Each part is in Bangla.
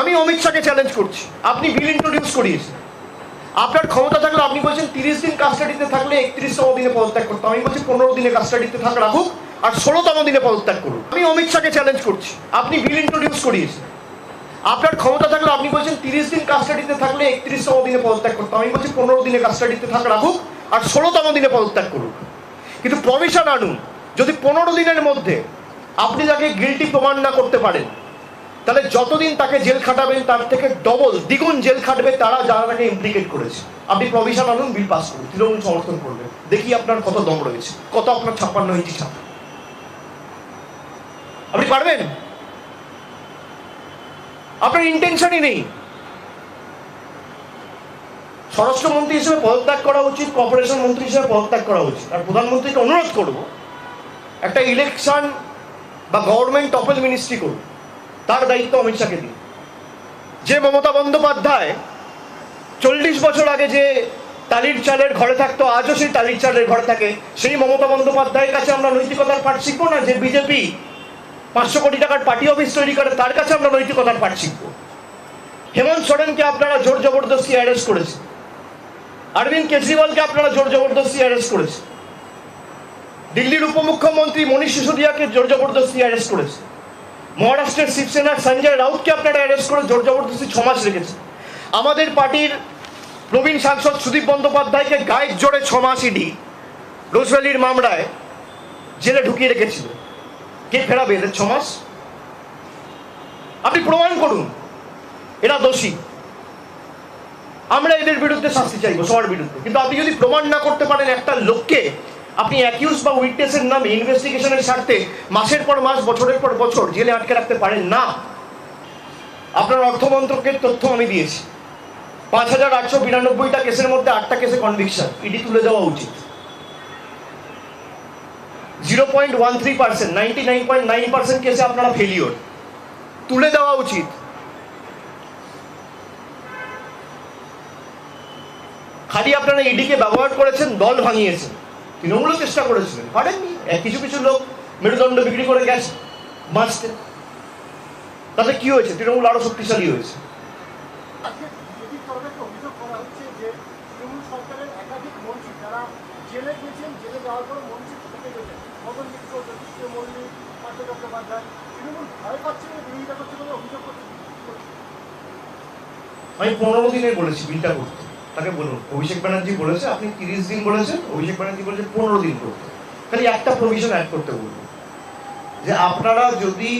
আমি অমিত শাহকে চ্যালেঞ্জ করছি। আপনি বিল ইন্ট্রোডিউস করিয়েছেন। আপনার ক্ষমতা থাকলে আপনি বলছেন তিরিশ দিন কাস্টাডিতে থাকলে একত্রিশতম দিনে পদত্যাগ করতে আমি বলছি পনেরো দিনে কাস্টাডিতে থাক, রাখুক, আর ষোলোতম দিনে পদত্যাগ করুন আমি অমিত শাহকে চ্যালেঞ্জ করছি। আপনি বিল ইন্ট্রোডিউস করিয়েছেন। আপনার ক্ষমতা থাকলে আপনি বলছেন তিরিশ দিন কাস্টাডিতে থাকলে একত্রিশতম দিনে পদত্যাগ করতে আমি বলছি পনেরো দিনে কাস্টাডিতে থাক, রাখুক, আর ষোলোতম দিনে পদত্যাগ করুক। কিন্তু প্রভিশন আনুন, যদি পনেরো দিনের মধ্যে আপনি তাকে গিলটি প্রমাণ না করতে পারেন তাহলে যতদিন তাকে জেল খাটাবেন, তার থেকে ডবল দ্বিগুণ জেল খাটবে, তারা যারা তাকে ইমপ্লিকেট করেছে। আপনি প্রভিশন আনুন বিল পাস করুন, তৃণমূল সমর্থন করবেন। দেখি আপনার কত দম রয়েছে, কত আপনার ছাপ্পান্ন ইঞ্চি ছাপ। আপনি পারবেন? আপনার ইন্টেনশনই নেই। স্বরাষ্ট্রমন্ত্রী হিসেবে পদত্যাগ করা উচিত কর্পোরেশন মন্ত্রী হিসেবে পদত্যাগ করা উচিত। আর প্রধানমন্ত্রীকে অনুরোধ করব, একটা ইলেকশন বা গভর্নমেন্ট টপেল মিনিস্ট্রি করুন। তার দায়িত্ব অমিত শাহকে দিন। যে মমতা বন্দ্যোপাধ্যায় চল্লিশ বছর আগে যে তালির চালের ঘরে থাকতো, আজও সেই তালির চালের ঘরে থাকে, সেই মমতা বন্দ্যোপাধ্যায়ের কাছে আমরা নৈতিকতার পাঠ শিখব না? যে বিজেপি পাঁচশো কোটি টাকার পার্টি অফিস তৈরি করে, তার কাছে আমরা নৈতিকতার পাঠ শিখব। হেমন্ত সোরেনকে আপনারা জোর জবরদস্তি অ্যারেস্ট করেছে। অরবিন্দ কেজরিওয়ালকে আপনারা জোর জবরদস্তি অ্যারেস্ট করেছে। দিল্লির উপমুখ্যমন্ত্রী মনীষ সিসোদিয়াকে জোর জবরদস্তি অ্যারেস্ট করেছে। মহারাষ্ট্রের শিবসেনার সঞ্জয় রাউতকে আপনারা অ্যারেস্ট করে জোর জবরদস্তি ছ মাস রেখেছে আমাদের পার্টির প্রবীণ সাংসদ সুদীপ বন্দ্যোপাধ্যায়কে গায়ের জোরে ছ মাস ইডি রোজভ্যালির মামলায় জেলে ঢুকিয়ে রেখেছিল। কে ফেরাবে এদের ছ মাস? আপনি প্রমাণ করুন, এরা দোষী। আমরা এদের বিরুদ্ধে শাস্তি চাইব, সবার বিরুদ্ধে। কিন্তু আপনি যদি প্রমাণ না করতে পারেন একটা লোককে আপনি অ্যাকিউজ বা উইটনেসের নামে ইনভেস্টিগেশনের স্বার্থে মাসের পর মাস, বছরের পর বছর জেলে আটকে রাখতে পারেন না। আপনার অর্থমন্ত্রকের তথ্য আমি দিয়েছি। পাঁচ হাজার আটশো বিরানব্বইটা কেসের মধ্যে আটটা কেসে কনভিকশন ইডি তুলে দেওয়া উচিত। Zero point one three percent ninety nine point nine percent কেসে আপনারা ফেলিওর তুলে দেওয়া উচিত। খালি আপনারা ইডিকে ব্যবহার করেছেন, দল ভাঙিয়েছেন। তৃণমূলও চেষ্টা করেছিলেন পারেননি? কিছু কিছু লোক মেরুদণ্ড বিক্রি করে গেছে বাঁচতে। তাতে কি হয়েছে? তৃণমূল আরও শক্তিশালী হয়েছে। আমি পনেরো দিনে বলেছি বিলটা করতে। তাকে বলুন। অভিষেক ব্যানার্জি বলেছে, আপনি তিরিশ দিন বলেছেন, অভিষেক ব্যানার্জি বলেছে পনেরো দিন করতে। খালি একটা প্রভিশন অ্যাড করতে বলব যে আপনারা যদি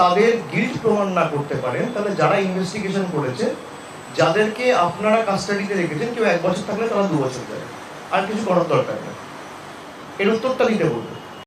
তাদের গিল্ট প্রমাণ না করতে পারেন, তাহলে যারা ইনভেস্টিগেশন করেছে, যাদেরকে আপনারা কাস্টাডিতে রেখেছেন, কেউ এক বছর থাকলে তারা দু বছর যাবে আর কিছু করার দরকার নেই। এর উত্তরটা দিতে বলব